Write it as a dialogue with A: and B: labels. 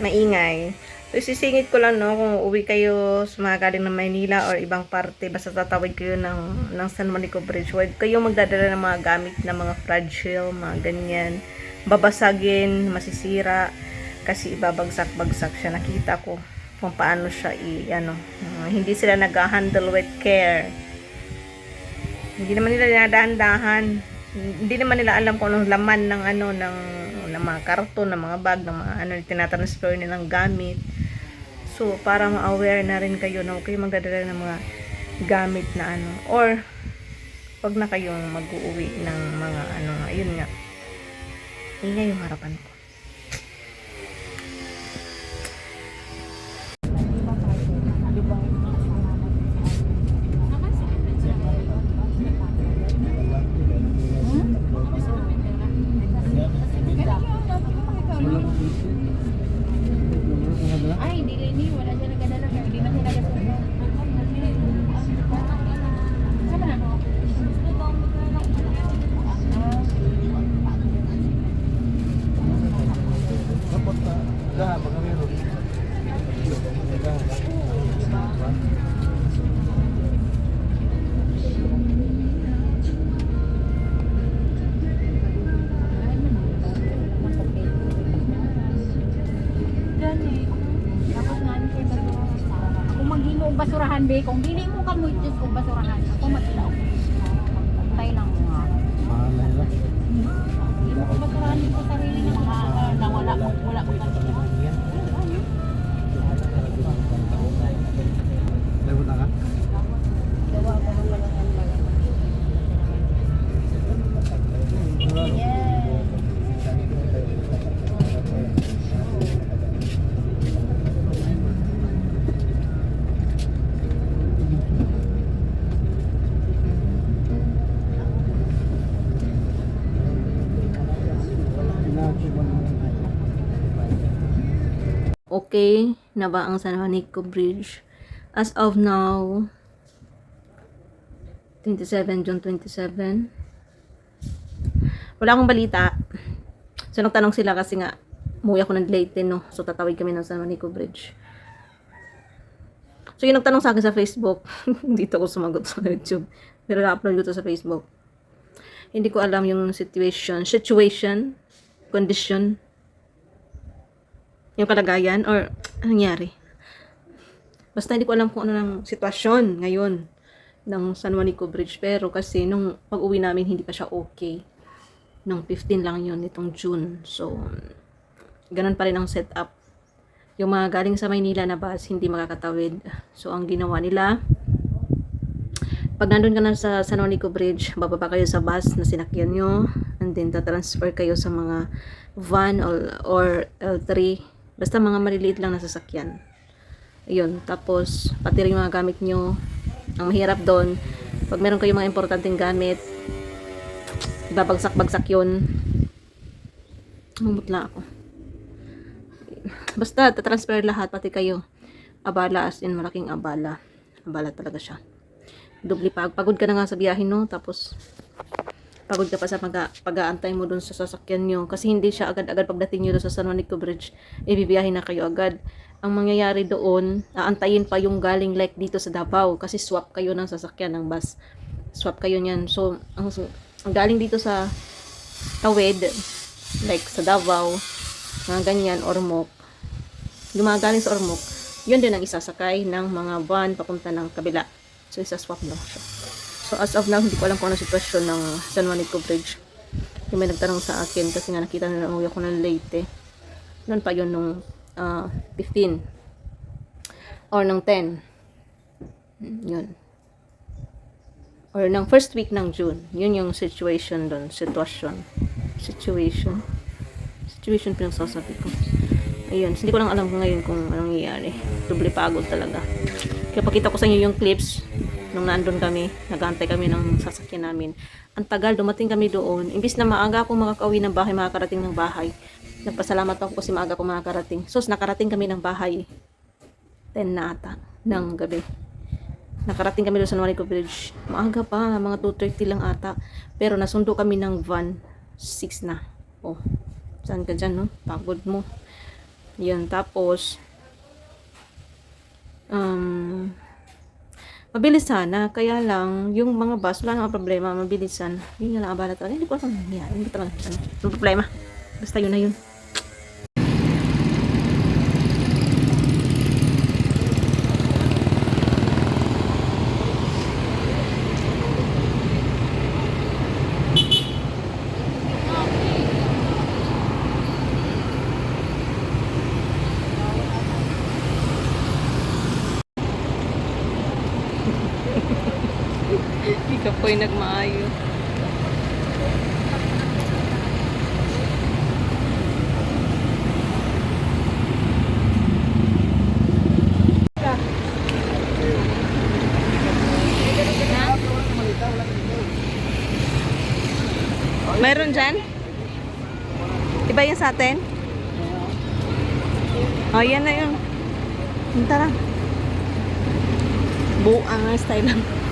A: maingay. So, isisingit ko lang, no, kung uwi kayo sa mga galing ng Maynila or ibang parte, basta tatawid kayo ng, ng San Monico Bridge, huwag kayo magdadala ng mga gamit na mga fragile, mga ganyan. Babasagin, masisira, kasi ibabagsak-bagsak siya. Nakita ko kung paano siya i, ano, uh, hindi sila nag-handle with care. Hindi naman nila dinadahan-dahan. Hindi naman nila alam kung anong laman ng ano ng ng mga karton, ng mga bag, ng mga ano tinatransfer nilang gamit. So, para ma-aware na rin kayo na kayo magdadala ng mga gamit na ano. Or, wag na kayong mag-uwi ng mga ano, ayun nga. Ingay yung harapan ko.
B: Og basurahan be kung dili mo ka mo og basurahan. Ako maglaw. Pantay lang mo nga. Hindi mo basurahan ko sarili ng mga na wala wala mo
A: Okay na ba ang San Juanico Bridge? As of now, 27, June 27. Wala akong balita. So, nagtanong sila kasi nga, umuwi ako ng Leyte, no? So, tatawid kami ng San Juanico Bridge. So, yung nagtanong sa akin sa Facebook, dito ako sumagot sa YouTube. Pero na-upload ko to sa Facebook. Hindi ko alam yung situation, situation, condition, yung kalagayan or anong nangyari. Basta hindi ko alam kung ano ng sitwasyon ngayon ng San Juanico Bridge. Pero kasi nung pag-uwi namin, hindi pa siya okay. Nung 15 lang yun, itong June. So, ganun pa rin ang setup. Yung mga galing sa Maynila na bus, hindi makakatawid. So, ang ginawa nila, pag nandun ka na sa San Juanico Bridge, bababa kayo sa bus na sinakyan nyo, and then tatransfer kayo sa mga van or, or L3. Basta mga maliliit lang na sasakyan. Ayun. Tapos, pati rin mga gamit nyo. Ang mahirap doon, pag meron kayong mga importanteng gamit, babagsak-bagsak yun. Mumutla ako. Basta, tatransfer lahat, pati kayo. Abala as in malaking abala. Abala talaga siya. Dubli pag. Pagod ka na nga sa biyahe, no? Tapos, pagod ka pa sa pag pag-aantay mo dun sa sasakyan nyo. Kasi hindi siya agad-agad pagdating nyo sa San Juanico Bridge, ibibiyahe na kayo agad. Ang mangyayari doon, aantayin pa yung galing like dito sa Davao. Kasi swap kayo ng sasakyan ng bus. Swap kayo niyan. So, ang, ang galing dito sa Tawid, like sa Davao, mga ganyan, Ormoc. Yung mga galing sa Ormoc, yun din ang isasakay ng mga van papunta ng kabila. So, isa-swap lang siya. So, as of now, hindi ko alam kung ano sitwasyon ng San Juanico Bridge. Yung may nagtanong sa akin kasi nga nakita na umuwi ako ng Leyte. Noon pa yun nung ah, 15. Or nung 10. Mm, Yun. Or ng first week ng June. Yun yung situation doon. Sitwasyon. Situation. Situation pinagsasabi ko. Ayun. Hindi ko lang alam ngayon kung anong nangyayari. Doble pagod talaga. Kaya pakita ko sa inyo yung clips nung nandun kami, nagantay kami ng sasakyan namin. Ang tagal, dumating kami doon. Imbis na maaga akong makakauwi ng bahay, makakarating ng bahay. Nagpasalamat ako kasi maaga akong makakarating. So, nakarating kami ng bahay. 10 na ata ng gabi. Nakarating kami doon sa Nuanico Bridge. Maaga pa, mga 2.30 lang ata. Pero nasundo kami ng van, 6 na. Oh, saan ka dyan, no? Pagod mo. Yun, tapos, um, mabilis sana. Kaya lang, yung mga bus, wala nang problema, mabilisan. Yun nga lang, abala talaga. Hindi ko alam nangyari. Hindi ko talaga, ano, problema. Basta yun na yun. Po'y nagmaayo. Mayroon dyan? Iba yung sa atin? Oh, yan na yun. Tara. Buang ang style lang.